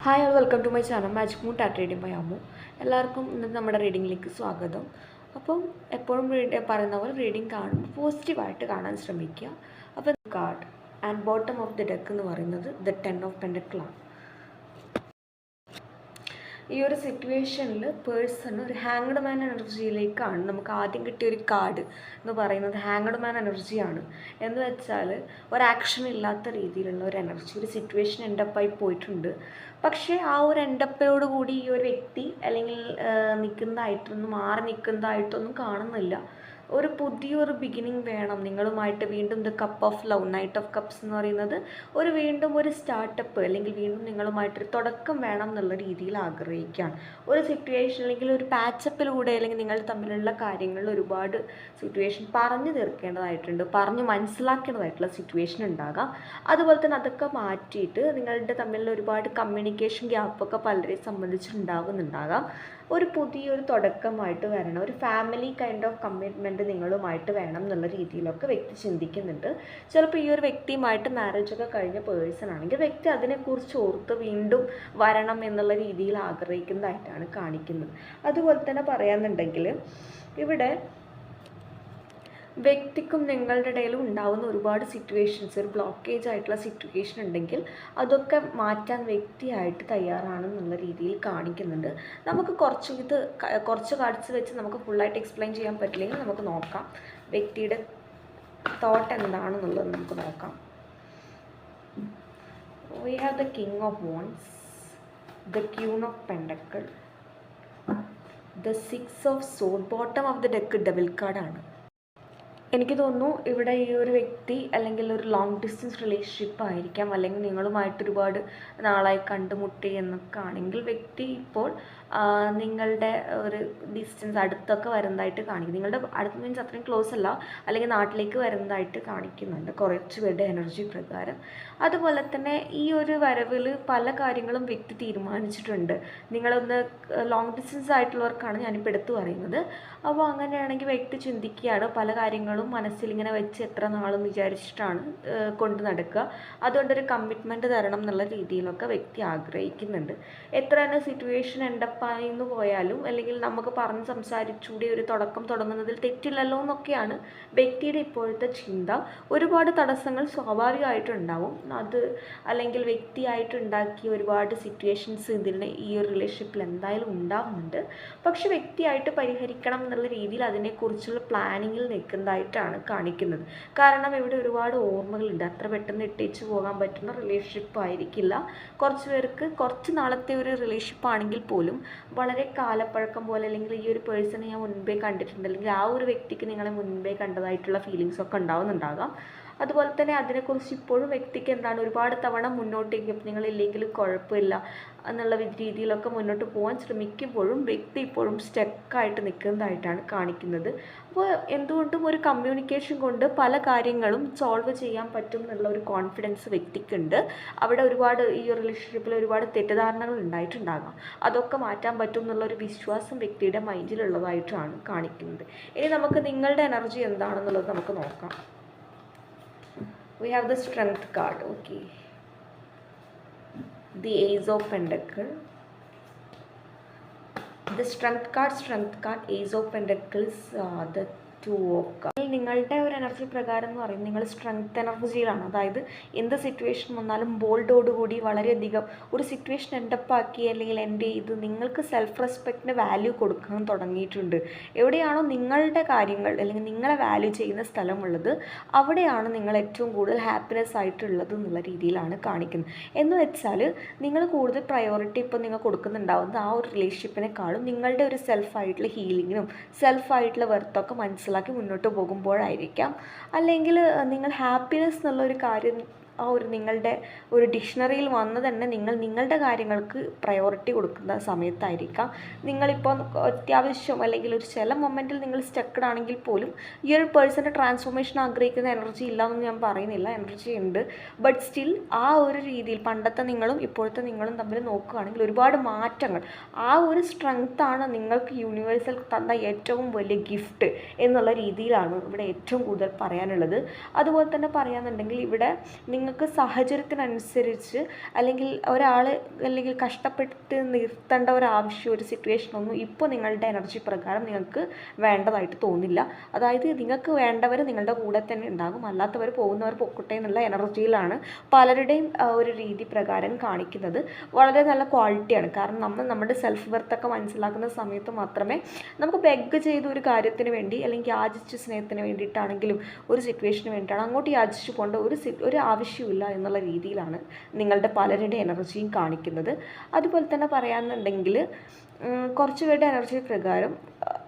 Hi all welcome to my channel magic moon tat reading by Ammu എല്ലാവർക്കും ഇന്നത്തെ നമ്മുടെ റീഡിങ്ങിലേക്ക് സ്വാഗതം. അപ്പം എപ്പോഴും പറയുന്ന പോലെ റീഡിങ് കാണുമ്പോൾ പോസിറ്റീവായിട്ട് കാണാൻ ശ്രമിക്കുക. അപ്പം card and bottom of the deck എന്ന് പറയുന്നത് ദ ടെൻ ഓഫ് പെൻഡക്കിളാണ് ഈ ഒരു സിറ്റുവേഷനിൽ പേഴ്സൺ ഒരു ഹാങ്ഡ് മാൻ എനർജിയിലേക്കാണ് നമുക്ക് ആദ്യം കിട്ടിയ ഒരു കാർഡ് എന്ന് പറയുന്നത് ഹാങ്ഡ് മാൻ എനർജിയാണ് എന്ന് വെച്ചാൽ ഒരാക്ഷൻ ഇല്ലാത്ത രീതിയിലുള്ള ഒരു എനർജി ഒരു സിറ്റുവേഷൻ എൻഡപ്പായി പോയിട്ടുണ്ട്. പക്ഷേ ആ ഒരു എൻഡപ്പയോട് കൂടി ഈ ഒരു വ്യക്തി അല്ലെങ്കിൽ നിൽക്കുന്നതായിട്ടൊന്നും മാറി നിൽക്കുന്നതായിട്ടൊന്നും കാണുന്നില്ല. ഒരു പുതിയൊരു ബിഗിനിങ് വേണം. നിങ്ങളുമായിട്ട് വീണ്ടും the cup of love knight of cups എന്ന് പറയുന്നത് ഒരു വീണ്ടും ഒരു സ്റ്റാർട്ടപ്പ് അല്ലെങ്കിൽ വീണ്ടും നിങ്ങളുമായിട്ടൊരു തുടക്കം വേണം എന്നുള്ള രീതിയിൽ ആഗ്രഹിക്കുകയാണ് ഒരു സിറ്റുവേഷൻ അല്ലെങ്കിൽ ഒരു പാച്ചപ്പിലൂടെ അല്ലെങ്കിൽ നിങ്ങൾ തമ്മിലുള്ള കാര്യങ്ങളിൽ ഒരുപാട് സിറ്റുവേഷൻ പറഞ്ഞു തീർക്കേണ്ടതായിട്ടുണ്ട്. പറഞ്ഞു മനസ്സിലാക്കേണ്ടതായിട്ടുള്ള സിറ്റുവേഷൻ ഉണ്ടാകാം. അതുപോലെ തന്നെ അതൊക്കെ മാറ്റിയിട്ട് നിങ്ങളുടെ തമ്മിലുള്ള ഒരുപാട് കമ്മ്യൂണിക്കേഷൻ ഗ്യാപ്പൊക്കെ പലരെ സംബന്ധിച്ചുണ്ടാകുന്നുണ്ടാകാം ഒരു പുതിയൊരു തുടക്കമായിട്ട് വരണം. ഒരു ഫാമിലി കൈൻഡ് ഓഫ് കമ്മിറ്റ്മെന്റ് നിങ്ങളുമായിട്ട് വേണം എന്നുള്ള രീതിയിലൊക്കെ വ്യക്തി ചിന്തിക്കുന്നുണ്ട്. ചിലപ്പോൾ ഈ ഒരു വ്യക്തിയുമായിട്ട് മാരേജ് ഒക്കെ കഴിഞ്ഞ പേഴ്സൺ ആണെങ്കിൽ വ്യക്തി അതിനെക്കുറിച്ച് ഓർത്ത് വീണ്ടും വരണം എന്നുള്ള രീതിയിൽ ആഗ്രഹിക്കുന്നതായിട്ടാണ് കാണിക്കുന്നത്. അതുപോലെ തന്നെ പറയാന്നുണ്ടെങ്കിൽ ഇവിടെ വ്യക്തിക്കും നിങ്ങളുടെ ഇടയിലും ഉണ്ടാകുന്ന ഒരുപാട് സിറ്റുവേഷൻസ് ഒരു ബ്ലോക്കേജ് ആയിട്ടുള്ള സിറ്റുവേഷൻ ഉണ്ടെങ്കിൽ അതൊക്കെ മാറ്റാൻ വ്യക്തിയായിട്ട് തയ്യാറാണെന്നുള്ള രീതിയിൽ കാണിക്കുന്നുണ്ട്. നമുക്ക് കുറച്ച് ഇത് കുറച്ച് കാർഡ്സ് വെച്ച് നമുക്ക് ഫുള്ളായിട്ട് എക്സ്പ്ലെയിൻ ചെയ്യാൻ പറ്റില്ലെങ്കിൽ നമുക്ക് നോക്കാം. വ്യക്തിയുടെ തോട്ട് എന്താണെന്നുള്ളത് നമുക്ക് നോക്കാം. We have the king of wands the queen of pentacle the six of zone bottom of the deck double കാർഡാണ് എനിക്ക് തോന്നുന്നു ഇവിടെ ഈ ഒരു വ്യക്തി അല്ലെങ്കിൽ ഒരു ലോങ് ഡിസ്റ്റൻസ് റിലേഷൻഷിപ്പ് ആയിരിക്കാം. അല്ലെങ്കിൽ നിങ്ങളുമായിട്ട് ഒരുപാട് നാളായി കണ്ടുമുട്ടി എന്നൊക്കെ ആണെങ്കിൽ വ്യക്തി ഇപ്പോൾ നിങ്ങളുടെ ഒരു ഡിസ്റ്റൻസ് അടുത്തൊക്കെ വരുന്നതായിട്ട് കാണിക്കും നിങ്ങളുടെ അടുത്ത് മീൻസ് അത്രയും ക്ലോസ് അല്ല അല്ലെങ്കിൽ നാട്ടിലേക്ക് വരുന്നതായിട്ട് കാണിക്കുന്നുണ്ട് കുറച്ച് പേരുടെ എനർജി പ്രകാരം. അതുപോലെ തന്നെ ഈ ഒരു വരവിൽ പല കാര്യങ്ങളും വ്യക്തി തീരുമാനിച്ചിട്ടുണ്ട്. നിങ്ങളൊന്ന് ലോങ് ഡിസ്റ്റൻസ് ആയിട്ടുള്ളവർക്കാണ് ഞാനിപ്പോൾ എടുത്തു പറയുന്നത്. അപ്പോൾ അങ്ങനെയാണെങ്കിൽ വ്യക്തി ചിന്തിക്കുകയാണ് പല കാര്യങ്ങളും മനസ്സിൽ ഇങ്ങനെ വെച്ച് എത്ര നാളും വിചാരിച്ചിട്ടാണ് കൊണ്ട് നടക്കുക. അതുകൊണ്ടൊരു കമ്മിറ്റ്മെന്റ് തരണം എന്നുള്ള രീതിയിലൊക്കെ വ്യക്തി ആഗ്രഹിക്കുന്നുണ്ട്. എത്ര തന്നെ സിറ്റുവേഷൻ എൻഡപ്പായിന്ന് പോയാലും അല്ലെങ്കിൽ നമുക്ക് പറഞ്ഞ് സംസാരിച്ചുകൂടി ഒരു തുടക്കം തുടങ്ങുന്നതിൽ തെറ്റില്ലല്ലോ എന്നൊക്കെയാണ് വ്യക്തിയുടെ ഇപ്പോഴത്തെ ചിന്ത. ഒരുപാട് തടസ്സങ്ങൾ സ്വാഭാവികമായിട്ടുണ്ടാവും. അത് അല്ലെങ്കിൽ വ്യക്തിയായിട്ടുണ്ടാക്കിയ ഒരുപാട് സിറ്റുവേഷൻസ് ഇതിന് ഈ ഒരു റിലേഷൻഷിപ്പിൽ എന്തായാലും ഉണ്ടാവുന്നുണ്ട്. പക്ഷെ വ്യക്തിയായിട്ട് പരിഹരിക്കണം എന്നുള്ള രീതിയിൽ അതിനെക്കുറിച്ചുള്ള പ്ലാനിങ്ങിൽ നിൽക്കുന്നതായിട്ടാണ് കാണിക്കുന്നത്. കാരണം ഇവിടെ ഒരുപാട് ഓർമ്മകളുണ്ട്. അത്ര പെട്ടെന്ന് ഇട്ടേച്ച് പോകാൻ പറ്റുന്ന റിലേഷൻഷിപ്പ് ആയിരിക്കില്ല. കുറച്ച് പേർക്ക് കുറച്ച് നാളത്തെ ഒരു റിലേഷൻഷിപ്പ് ആണെങ്കിൽ പോലും വളരെ കാലപ്പഴക്കം പോലെ അല്ലെങ്കിൽ ഈ ഒരു പേഴ്സണെ ഞാൻ മുൻപേ കണ്ടിട്ടുണ്ട്. അല്ലെങ്കിൽ ആ ഒരു വ്യക്തിക്ക് നിങ്ങളെ മുൻപേ കണ്ടതായിട്ടുള്ള ഫീലിങ്സ് ഒക്കെ ഉണ്ടാവുന്നുണ്ടാകാം. അതുപോലെ തന്നെ അതിനെക്കുറിച്ച് ഇപ്പോഴും വ്യക്തിക്ക് എന്താണ് ഒരുപാട് തവണ മുന്നോട്ടേക്ക് നിങ്ങളില്ലെങ്കിലും കുഴപ്പമില്ല എന്നുള്ള രീതിയിലൊക്കെ മുന്നോട്ട് പോകാൻ ശ്രമിക്കുമ്പോഴും വ്യക്തി ഇപ്പോഴും സ്റ്റക്കായിട്ട് നിൽക്കുന്നതായിട്ടാണ് കാണിക്കുന്നത്. അപ്പോൾ എന്തുകൊണ്ടും ഒരു കമ്മ്യൂണിക്കേഷൻ കൊണ്ട് പല കാര്യങ്ങളും സോൾവ് ചെയ്യാൻ പറ്റും എന്നുള്ള ഒരു കോൺഫിഡൻസ് വ്യക്തിക്കുണ്ട്. അവിടെ ഒരുപാട് ഈ റിലേഷൻഷിപ്പിൽ ഒരുപാട് തെറ്റിദ്ധാരണകൾ ഉണ്ടായിട്ടുണ്ടാകാം. അതൊക്കെ മാറ്റാൻ പറ്റും എന്നുള്ള ഒരു വിശ്വാസം വ്യക്തിയുടെ മൈൻഡിലുള്ളതായിട്ടാണ് കാണിക്കുന്നത്. ഇനി നമുക്ക് നിങ്ങളുടെ എനർജി എന്താണെന്നുള്ളത് നമുക്ക് നോക്കാം. We have the strength card okay. The ace of pentacle the strength card strength card ace of pentacles uh, the two walk നിങ്ങളുടെ ഒരു എനർജി പ്രകാരം എന്ന് പറയുന്നത് നിങ്ങൾ സ്ട്രെങ്ത് എനർജിയിലാണ് അതായത് എന്ത് സിറ്റുവേഷൻ വന്നാലും ബോൾഡോടുകൂടി വളരെയധികം ഒരു സിറ്റുവേഷൻ എൻഡപ്പാക്കി അല്ലെങ്കിൽ എന്റെ ഇത് നിങ്ങൾക്ക് സെൽഫ് റെസ്പെക്റ്റിന് വാല്യൂ കൊടുക്കാൻ തുടങ്ങിയിട്ടുണ്ട്. എവിടെയാണോ നിങ്ങളുടെ കാര്യങ്ങൾ അല്ലെങ്കിൽ നിങ്ങളെ വാല്യൂ ചെയ്യുന്ന സ്ഥലമുള്ളത് അവിടെയാണ് നിങ്ങൾ ഏറ്റവും കൂടുതൽ ഹാപ്പിനെസ് ആയിട്ടുള്ളത് എന്നുള്ള രീതിയിലാണ് കാണിക്കുന്നത്. എന്ന് വെച്ചാൽ നിങ്ങൾ കൂടുതൽ പ്രയോറിറ്റി ഇപ്പോൾ നിങ്ങൾ കൊടുക്കുന്നുണ്ടാവുന്നത് ആ ഒരു റിലേഷൻഷിപ്പിനെക്കാളും നിങ്ങളുടെ ഒരു സെൽഫായിട്ടുള്ള ഹീലിങ്ങിനും സെൽഫായിട്ടുള്ള വെർത്തൊക്കെ മനസ്സിലാക്കി മുന്നോട്ട് പോകുമ്പോഴായിരിക്കാം. അല്ലെങ്കിൽ നിങ്ങൾ ഹാപ്പിനെസ് എന്നുള്ള ഒരു കാര്യം ആ ഒരു നിങ്ങളുടെ ഒരു ഡിക്ഷണറിയിൽ വന്ന് തന്നെ നിങ്ങൾ നിങ്ങളുടെ കാര്യങ്ങൾക്ക് പ്രയോറിറ്റി കൊടുക്കുന്ന സമയത്തായിരിക്കാം. നിങ്ങളിപ്പോൾ അത്യാവശ്യം അല്ലെങ്കിൽ ഒരു ചില മൊമെന്റിൽ നിങ്ങൾ സ്റ്റക്കഡ് ആണെങ്കിൽ പോലും ഈ ഒരു പേഴ്സന്റെ ട്രാൻസ്ഫോർമേഷൻ ആഗ്രഹിക്കുന്ന എനർജി ഇല്ല എന്ന് ഞാൻ പറയുന്നില്ല. എനർജി ഉണ്ട്. ബട്ട് സ്റ്റിൽ ആ ഒരു രീതിയിൽ പണ്ടത്തെ നിങ്ങളും ഇപ്പോഴത്തെ നിങ്ങളും തമ്മിൽ നോക്കുകയാണെങ്കിൽ ഒരുപാട് മാറ്റങ്ങൾ. ആ ഒരു സ്ട്രെങ്ത്താണ് നിങ്ങൾക്ക് യൂണിവേഴ്സൽ തന്ന ഏറ്റവും വലിയ ഗിഫ്റ്റ് എന്നുള്ള രീതിയിലാണ് ഇവിടെ ഏറ്റവും കൂടുതൽ പറയാനുള്ളത്. അതുപോലെ തന്നെ പറയാന്നുണ്ടെങ്കിൽ ഇവിടെ നിങ്ങൾ നിങ്ങൾക്ക് സാഹചര്യത്തിനനുസരിച്ച് അല്ലെങ്കിൽ ഒരാൾ അല്ലെങ്കിൽ കഷ്ടപ്പെട്ട് നിർത്തേണ്ട ഒരു ആവശ്യം ഒരു സിറ്റുവേഷനൊന്നും ഇപ്പോൾ നിങ്ങളുടെ എനർജി പ്രകാരം നിങ്ങൾക്ക് വേണ്ടതായിട്ട് തോന്നില്ല. അതായത് നിങ്ങൾക്ക് വേണ്ടവർ നിങ്ങളുടെ കൂടെ തന്നെ ഉണ്ടാകും. അല്ലാത്തവർ പോകുന്നവർ പൊക്കട്ടെ എന്നുള്ള എനർജിയിലാണ് പലരുടെയും ഒരു രീതി പ്രകാരം കാണിക്കുന്നത്. വളരെ നല്ല ക്വാളിറ്റിയാണ് കാരണം നമ്മൾ നമ്മുടെ സെൽഫ് വെർത്തൊക്കെ മനസ്സിലാക്കുന്ന സമയത്ത് മാത്രമേ നമുക്ക് ബെഗ് ചെയ്ത ഒരു കാര്യത്തിന് വേണ്ടി അല്ലെങ്കിൽ യാചിച്ച സ്നേഹത്തിന് വേണ്ടിയിട്ടാണെങ്കിലും ഒരു സിറ്റുവേഷന് വേണ്ടിയിട്ടാണ് അങ്ങോട്ട് യാചിച്ചു പോകേണ്ട ഒരു ഒരു ആവശ്യമില്ല എന്നുള്ള രീതിയിലാണ് നിങ്ങളുടെ പലരുടെ എനർജിയും കാണിക്കുന്നത്. അതുപോലെ തന്നെ പറയാമെന്നുണ്ടെങ്കിൽ കുറച്ച് പേരുടെ എനർജി പ്രകാരം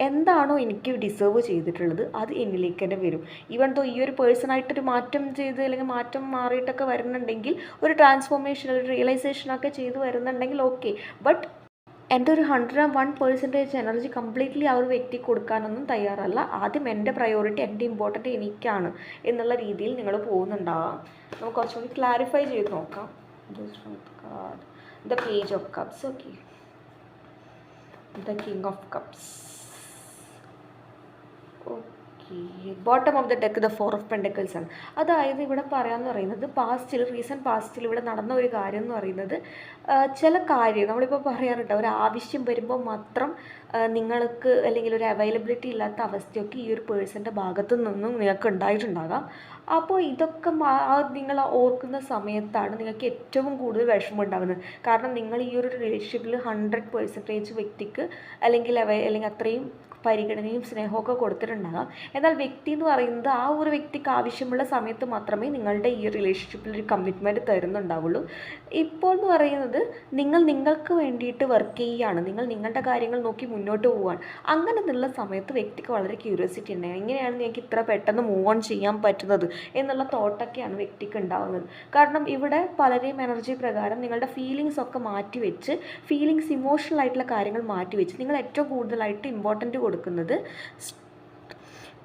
എന്താണോ എനിക്ക് ഡിസേർവ് ചെയ്തിട്ടുള്ളത് അത് എന്നിലേക്ക് തന്നെ വരും. ഈവൻ തോ ഈ ഒരു പേഴ്സണായിട്ടൊരു മാറ്റം ചെയ്ത് അല്ലെങ്കിൽ മാറ്റം മാറിയിട്ടൊക്കെ വരുന്നുണ്ടെങ്കിൽ ഒരു ട്രാൻസ്ഫോർമേഷൻ ഒരു റിയലൈസേഷനൊക്കെ ചെയ്ത് വരുന്നുണ്ടെങ്കിൽ ഓക്കെ ബട്ട് എന്റെ ഒരു hundred and one percentage energy completely ആ ഒരു വ്യക്തി കൊടുക്കാനൊന്നും തയ്യാറല്ല. ആദ്യം എന്റെ പ്രയോറിറ്റി എന്റെ ഇമ്പോർട്ടന്റ് എനിക്കാണ് എന്നുള്ള രീതിയിൽ നിങ്ങൾ പോകുന്നുണ്ടാവാം നമുക്ക് കുറച്ചുകൂടി ക്ലാരിഫൈ ചെയ്ത് നോക്കാം. The page of cups okay the king of cups okay bottom of the deck the four of pentacles ആണ്. അതായത് ഇവിടെ പറയാമെന്ന് പറയുന്നത് പാസ്റ്റിൽ റീസെന്റ് പാസ്റ്റിൽ ഇവിടെ നടന്ന ഒരു കാര്യം എന്ന് പറയുന്നത് ചില കാര്യം നമ്മളിപ്പോൾ പറയാറുണ്ട് ഒരു ആവശ്യം വരുമ്പോൾ മാത്രം നിങ്ങൾക്ക് അല്ലെങ്കിൽ ഒരു അവൈലബിലിറ്റി ഇല്ലാത്ത അവസ്ഥയൊക്കെ ഈ ഒരു പേഴ്സന്റെ ഭാഗത്തു നിന്നും നിങ്ങൾക്ക് ഉണ്ടായിട്ടുണ്ടാകാം. അപ്പോൾ ഇതൊക്കെ നിങ്ങൾ ഓർക്കുന്ന സമയത്താണ് നിങ്ങൾക്ക് ഏറ്റവും കൂടുതൽ വിഷമം ഉണ്ടാകുന്നത്. കാരണം നിങ്ങൾ ഈ ഒരു റിലേഷൻഷിപ്പിൽ ഹൺഡ്രഡ് പെർസെന്റേജ് വ്യക്തിക്ക് അല്ലെങ്കിൽ അല്ലെങ്കിൽ അത്രയും പരിഗണനയും സ്നേഹമൊക്കെ കൊടുത്തിട്ടുണ്ടാകാം. എന്നാൽ വ്യക്തി എന്ന് പറയുന്നത് ആ ഒരു വ്യക്തിക്ക് ആവശ്യമുള്ള സമയത്ത് മാത്രമേ നിങ്ങളുടെ ഈ റിലേഷൻഷിപ്പിൽ ഒരു കമ്മിറ്റ്മെന്റ് തരുന്നുണ്ടാവുള്ളൂ. ഇപ്പോൾ എന്ന് പറയുന്നത് നിങ്ങൾ നിങ്ങൾക്ക് വേണ്ടിയിട്ട് വർക്ക് ചെയ്യുകയാണ്. നിങ്ങൾ നിങ്ങളുടെ കാര്യങ്ങൾ നോക്കി മുന്നോട്ട് പോവുകയാണ്. അങ്ങനെ എന്നുള്ള സമയത്ത് വ്യക്തിക്ക് വളരെ ക്യൂരിയോസിറ്റി ഉണ്ട് എങ്ങനെയാണ് നിങ്ങൾക്ക് ഇത്ര പെട്ടെന്ന് മൂവ് ഓൺ ചെയ്യാൻ പറ്റുന്നത് എന്നുള്ള തോട്ടൊക്കെയാണ് വ്യക്തിക്ക് ഉണ്ടാവുന്നത്. കാരണം ഇവിടെ പലരെയും എനർജി പ്രകാരം നിങ്ങളുടെ ഫീലിങ്സ് ഒക്കെ മാറ്റി വെച്ച് ഫീലിങ്സ് ഇമോഷണൽ ആയിട്ടുള്ള കാര്യങ്ങൾ മാറ്റി വെച്ച് നിങ്ങൾ ഏറ്റവും കൂടുതലായിട്ട് ഇമ്പോർട്ടന്റ് കൊടുക്കുന്നത്.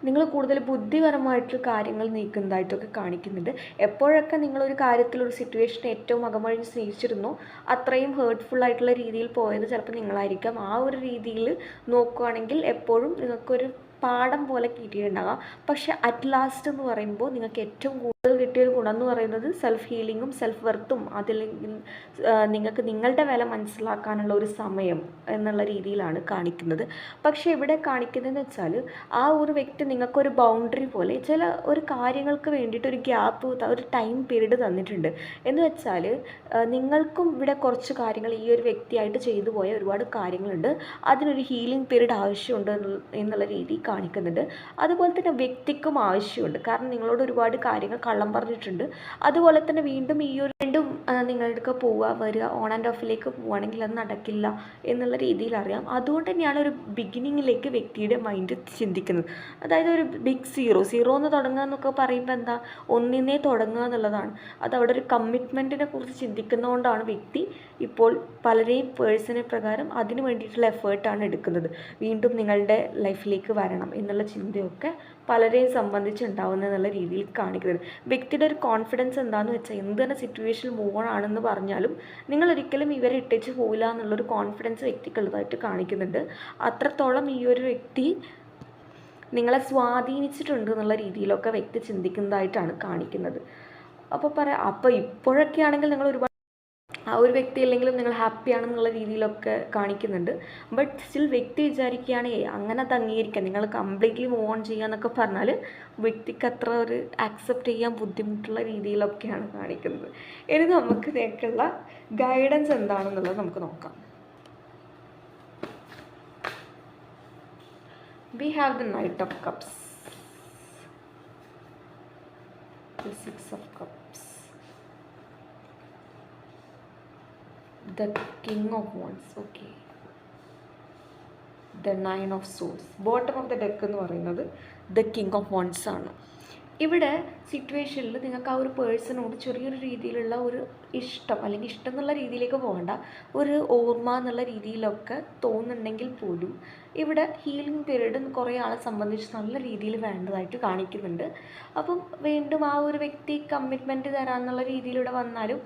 നിങ്ങൾ കൂടുതൽ ബുദ്ധിപരമായിട്ടുള്ള കാര്യങ്ങൾ നീക്കുന്നതായിട്ടൊക്കെ കാണിക്കുന്നുണ്ട്. എപ്പോഴൊക്കെ നിങ്ങളൊരു കാര്യത്തിൽ ഒരു സിറ്റുവേഷൻ ഏറ്റവും അകമഴിഞ്ഞ് സ്നേഹിച്ചിരുന്നു അത്രയും ഹേർട്ട്ഫുൾ ആയിട്ടുള്ള രീതിയിൽ പോയത് ചിലപ്പോൾ നിങ്ങളായിരിക്കാം. ആ ഒരു രീതിയിൽ നോക്കുകയാണെങ്കിൽ എപ്പോഴും നിങ്ങൾക്കൊരു പാഠം പോലെ കിട്ടിയിട്ടുണ്ടാകാം. പക്ഷെ അറ്റ് ലാസ്റ്റ് എന്ന് പറയുമ്പോൾ നിങ്ങൾക്ക് ഏറ്റവും കിട്ടിയൊരു ഗുണം എന്ന് പറയുന്നത് സെൽഫ് ഹീലിങ്ങും സെൽഫ് വെർത്തും അതില്ലെങ്കിൽ നിങ്ങൾക്ക് നിങ്ങളുടെ വില മനസ്സിലാക്കാനുള്ള ഒരു സമയം എന്നുള്ള രീതിയിലാണ് കാണിക്കുന്നത്. പക്ഷേ ഇവിടെ കാണിക്കുന്നതെന്ന് വെച്ചാൽ ആ ഒരു വ്യക്തി നിങ്ങൾക്കൊരു ബൗണ്ടറി പോലെ ചില ഒരു കാര്യങ്ങൾക്ക് വേണ്ടിയിട്ട് ഒരു ഗ്യാപ്പ് ഒരു ടൈം പീരീഡ് തന്നിട്ടുണ്ട്. എന്ന് വെച്ചാൽ നിങ്ങൾക്കും ഇവിടെ കുറച്ച് കാര്യങ്ങൾ ഈ ഒരു വ്യക്തിയായിട്ട് ചെയ്തു പോയ ഒരുപാട് കാര്യങ്ങളുണ്ട്. അതിനൊരു ഹീലിംഗ് പീരീഡ് ആവശ്യമുണ്ട് എന്നുള്ള രീതി കാണിക്കുന്നുണ്ട്. അതുപോലെ തന്നെ വ്യക്തിക്കും ആവശ്യമുണ്ട്. കാരണം നിങ്ങളോട് ഒരുപാട് കാര്യങ്ങൾ കള്ളം പറഞ്ഞിട്ടുണ്ട്. അതുപോലെ തന്നെ വീണ്ടും ഈ ഒരു വീണ്ടും നിങ്ങളുടെ പോവുക വരിക ഓൺ ആൻഡ് ഓഫിലേക്ക് പോവുകയാണെങ്കിൽ അത് നടക്കില്ല എന്നുള്ള രീതിയിൽ അറിയാം. അതുകൊണ്ട് തന്നെയാണ് ഒരു ബിഗിനിങ്ങിലേക്ക് വ്യക്തിയുടെ മൈൻഡ് ചിന്തിക്കുന്നത്. അതായത് ഒരു ബിഗ് സീറോ സീറോ എന്ന് തുടങ്ങുക എന്നൊക്കെ പറയുമ്പോൾ എന്താ? ഒന്നിനെ തുടങ്ങുക എന്നുള്ളതാണ്. അത് അവിടെ ഒരു കമ്മിറ്റ്മെന്റിനെ കുറിച്ച് ചിന്തിക്കുന്നതുകൊണ്ടാണ് വ്യക്തി ഇപ്പോൾ പലരെയും പേഴ്സണൽ പ്രകാരം അതിന് വേണ്ടിയിട്ടുള്ള എഫേർട്ടാണ് എടുക്കുന്നത്. വീണ്ടും നിങ്ങളുടെ ലൈഫിലേക്ക് വരണം എന്നുള്ള ചിന്തയൊക്കെ പലരെയും സംബന്ധിച്ചുണ്ടാവുന്ന എന്നുള്ള രീതിയിൽ കാണിക്കുന്നത്. വ്യക്തിയുടെ ഒരു കോൺഫിഡൻസ് എന്താണെന്ന് വെച്ചാൽ എന്ത് തന്നെ സിറ്റുവേഷനിൽ മൂവ് ഓൺ ആണെന്ന് പറഞ്ഞാലും നിങ്ങൾ ഒരിക്കലും ഇവരെ ഇട്ടേച്ച് പോവില്ല എന്നുള്ളൊരു കോൺഫിഡൻസ് വ്യക്തിക്കുള്ളതായിട്ട് കാണിക്കുന്നുണ്ട്. അത്രത്തോളം ഈ ഒരു വ്യക്തി നിങ്ങളെ സ്വാധീനിച്ചിട്ടുണ്ട് എന്നുള്ള രീതിയിലൊക്കെ വ്യക്തി ചിന്തിക്കുന്നതായിട്ടാണ് കാണിക്കുന്നത്. അപ്പോൾ പറയാം അപ്പോൾ ഇപ്പോഴൊക്കെ ആണെങ്കിൽ നിങ്ങൾ ഒരുപാട് ആ ഒരു വ്യക്തി അല്ലെങ്കിലും നിങ്ങൾ ഹാപ്പി ആണെന്നുള്ള രീതിയിലൊക്കെ കാണിക്കുന്നുണ്ട്. ബട്ട് സ്റ്റിൽ വ്യക്തി വിചാരിക്കുകയാണ് "ഏയ് അങ്ങനെ അത് അംഗീകരിക്കാം. നിങ്ങൾ കംപ്ലീറ്റ്ലി മൂവ് ഓൺ ചെയ്യുക എന്നൊക്കെ പറഞ്ഞാൽ വ്യക്തിക്ക് അത്ര ഒരു ആക്സെപ്റ്റ് ചെയ്യാൻ ബുദ്ധിമുട്ടുള്ള രീതിയിലൊക്കെയാണ് കാണിക്കുന്നത്. ഇനി നമുക്ക് ഇതിനേക്കുള്ള ഗൈഡൻസ് എന്താണെന്നുള്ളത് നമുക്ക് നോക്കാം. We have the knight of cups the six of cups. The king of wands okay. The nine of swords bottom of the deck എന്ന് പറയുന്നത് ദ കിങ് ഓഫ് വൺസ് ആണ്. ഇവിടെ സിറ്റുവേഷനിൽ നിങ്ങൾക്ക് ആ ഒരു പേഴ്സണോട് ചെറിയൊരു രീതിയിലുള്ള ഒരു ഇഷ്ടം അല്ലെങ്കിൽ ഇഷ്ടം എന്നുള്ള രീതിയിലേക്ക് പോകണ്ട ഒരു ഓർമ്മ എന്നുള്ള രീതിയിലൊക്കെ തോന്നുന്നുണ്ടെങ്കിൽ പോലും ഇവിടെ ഹീലിംഗ് പീരീഡ് കുറേ ആളെ സംബന്ധിച്ച് നല്ല രീതിയിൽ വേണ്ടതായിട്ട് കാണിക്കുന്നുണ്ട്. അപ്പം വീണ്ടും ആ ഒരു വ്യക്തി കമ്മിറ്റ്മെന്റ് തരാമെന്നുള്ള രീതിയിലൂടെ വന്നാലും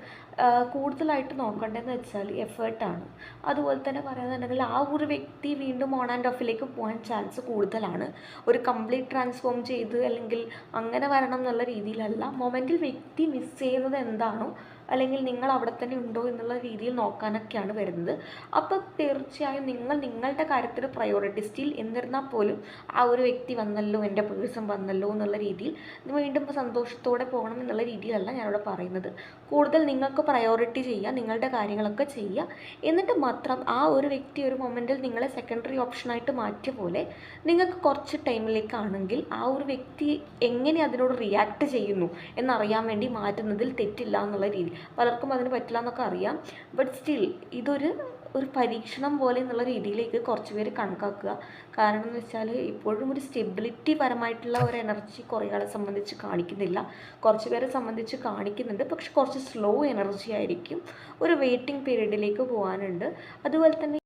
കൂടുതലായിട്ട് നോക്കേണ്ടതെന്ന് വെച്ചാൽ എഫേർട്ടാണ് അതുപോലെ തന്നെ പറയുന്നുണ്ടെങ്കിൽ ആ ഒരു വ്യക്തി വീണ്ടും ഓൺ ആൻഡ് ഓഫിലേക്ക് പോകാൻ ചാൻസ് കൂടുതലാണ്. ഒരു കംപ്ലീറ്റ് ട്രാൻസ്ഫോം ചെയ്ത് അല്ലെങ്കിൽ അങ്ങനെ വരണം എന്നുള്ള രീതിയിലല്ല. മൊമെന്റിൽ വ്യക്തി മിസ് ചെയ്യുന്നത് എന്താണോ അല്ലെങ്കിൽ നിങ്ങൾ അവിടെ തന്നെ ഉണ്ടോ എന്നുള്ള രീതിയിൽ നോക്കാനൊക്കെയാണ് വരുന്നത്. അപ്പോൾ തീർച്ചയായും നിങ്ങൾ നിങ്ങളുടെ കാര്യത്തിൽ പ്രയോറിറ്റി സ്റ്റിൽ എന്നിരുന്നാൽ പോലും ആ ഒരു വ്യക്തി വന്നല്ലോ എന്റെ പേഴ്സൺ വന്നല്ലോ എന്നുള്ള രീതിയിൽ വീണ്ടും സന്തോഷത്തോടെ പോകണം എന്നുള്ള രീതിയിലല്ല ഞാനിവിടെ പറയുന്നത്. കൂടുതൽ നിങ്ങൾക്ക് പ്രയോറിറ്റി ചെയ്യുക നിങ്ങളുടെ കാര്യങ്ങളൊക്കെ ചെയ്യുക. എന്നിട്ട് മാത്രം ആ ഒരു വ്യക്തി ഒരു മൊമെന്റിൽ നിങ്ങളെ സെക്കൻഡറി ഓപ്ഷനായിട്ട് മാറ്റിയ പോലെ നിങ്ങൾക്ക് കുറച്ച് ടൈമിലേക്കാണെങ്കിൽ ആ ഒരു വ്യക്തി എങ്ങനെ അതിനോട് റിയാക്ട് ചെയ്യുന്നു എന്നറിയാൻ വേണ്ടി മാറ്റുന്നതിൽ തെറ്റില്ല എന്നുള്ള രീതി പലർക്കും അതിന് പറ്റില്ല എന്നൊക്കെ അറിയാം. ബട്ട് സ്റ്റിൽ ഇതൊരു ഒരു പരീക്ഷണം പോലെ എന്നുള്ള രീതിയിലേക്ക് കുറച്ച് പേര് കണക്കാക്കുക. കാരണം എന്ന് വെച്ചാൽ ഇപ്പോഴും ഒരു സ്റ്റെബിലിറ്റി പരമായിട്ടുള്ള ഒരു എനർജി കുറേ ആളെ സംബന്ധിച്ച് കാണിക്കുന്നില്ല. കുറച്ച് പേരെ സംബന്ധിച്ച് കാണിക്കുന്നുണ്ട്. പക്ഷെ കുറച്ച് സ്ലോ എനർജി ആയിരിക്കും. ഒരു വെയിറ്റിംഗ് പീരീഡിലേക്ക് പോകാനുണ്ട് അതുപോലെ തന്നെ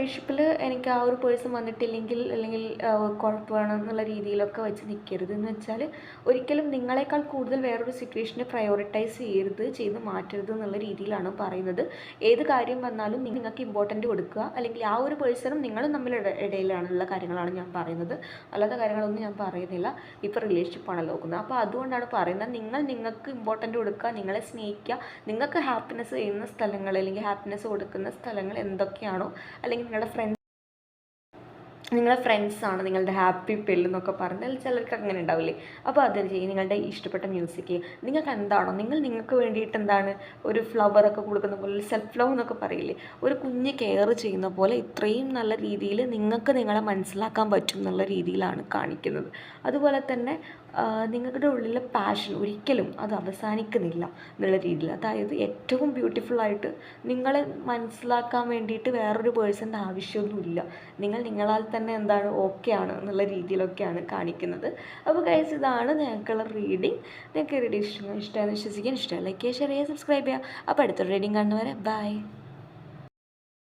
റിലേഷൻഷിപ്പിൽ എനിക്ക് ആ ഒരു പേഴ്സൺ വന്നിട്ടില്ലെങ്കിൽ അല്ലെങ്കിൽ കുഴപ്പമാണ് എന്നുള്ള രീതിയിലൊക്കെ വെച്ച് നിൽക്കരുത് എന്ന് വെച്ചാൽ ഒരിക്കലും നിങ്ങളെക്കാൾ കൂടുതൽ വേറൊരു സിറ്റുവേഷനെ പ്രയോറിറ്റൈസ് ചെയ്യരുത് ചെയ്ത് മാറ്റരുത് എന്നുള്ള രീതിയിലാണ് പറയുന്നത്. ഏത് കാര്യം വന്നാലും നിങ്ങൾക്ക് ഇമ്പോർട്ടന്റ് കൊടുക്കുക. അല്ലെങ്കിൽ ആ ഒരു പേഴ്സണും നിങ്ങളും തമ്മിൽ ഇടയിലാണുള്ള കാര്യങ്ങളാണ് ഞാൻ പറയുന്നത്. അല്ലാത്ത കാര്യങ്ങളൊന്നും ഞാൻ പറയുന്നില്ല. ഇപ്പോൾ റിലേഷൻഷിപ്പാണ് നോക്കുന്നത്. അപ്പോൾ അതുകൊണ്ടാണ് പറയുന്നത് നിങ്ങൾ നിങ്ങൾക്ക് ഇമ്പോർട്ടന്റ് കൊടുക്കുക നിങ്ങളെ സ്നേഹിക്കുക. നിങ്ങൾക്ക് ഹാപ്പിനെസ് ചെയ്യുന്ന സ്ഥലങ്ങൾ അല്ലെങ്കിൽ ഹാപ്പിനെസ് കൊടുക്കുന്ന സ്ഥലങ്ങൾ എന്തൊക്കെയാണോ അല്ലെങ്കിൽ നിങ്ങളുടെ ഫ്രണ്ട്സ് നിങ്ങളുടെ ഫ്രണ്ട്സാണ് നിങ്ങളുടെ ഹാപ്പി പിൽ എന്നൊക്കെ പറഞ്ഞാൽ ചിലർക്ക് അങ്ങനെ ഉണ്ടാവില്ലേ? അപ്പോൾ അത് ചെയ്യും നിങ്ങളുടെ ഇഷ്ടപ്പെട്ട മ്യൂസിക് നിങ്ങൾക്ക് എന്താണോ നിങ്ങൾ നിങ്ങൾക്ക് വേണ്ടിയിട്ട് എന്താണ് ഒരു ഫ്ലവറൊക്കെ കൊടുക്കുന്ന പോലെ സെൽഫ് ലവ് എന്നൊക്കെ പറയില്ലേ? ഒരു കുഞ്ഞ് കെയർ ചെയ്യുന്ന പോലെ ഇത്രയും നല്ല രീതിയിൽ നിങ്ങൾക്ക് നിങ്ങളെ മനസ്സിലാക്കാൻ പറ്റും എന്നുള്ള രീതിയിലാണ് കാണിക്കുന്നത്. അതുപോലെ തന്നെ നിങ്ങളുടെ ഉള്ളിലെ പാഷൻ ഒരിക്കലും അത് അവസാനിക്കുന്നില്ല എന്നുള്ള രീതിയിൽ. അതായത് ഏറ്റവും ബ്യൂട്ടിഫുള്ളായിട്ട് നിങ്ങളെ മനസ്സിലാക്കാൻ വേണ്ടിയിട്ട് വേറൊരു പേഴ്സന്റെ ആവശ്യമൊന്നുമില്ല. നിങ്ങൾ നിങ്ങളാൽ തന്നെ എന്താണ് ഓക്കെ ആണ് എന്നുള്ള രീതിയിലൊക്കെയാണ് കാണിക്കുന്നത്. അപ്പോൾ കഴിച്ച് ഇതാണ് ഞങ്ങൾക്കുള്ള റീഡിങ് നിങ്ങൾക്ക് റീഡിങ് ഇഷ്ടം ഇഷ്ടമാണെന്ന് വിശ്വസിക്കാൻ ഇഷ്ടമല്ല ലൈക്ക് ചെയ്യുക ഷെയർ ചെയ്യുക സബ്സ്ക്രൈബ് ചെയ്യുക. അപ്പോൾ അടുത്തൊരു റീഡിങ് കാണുന്നവരെ ബൈ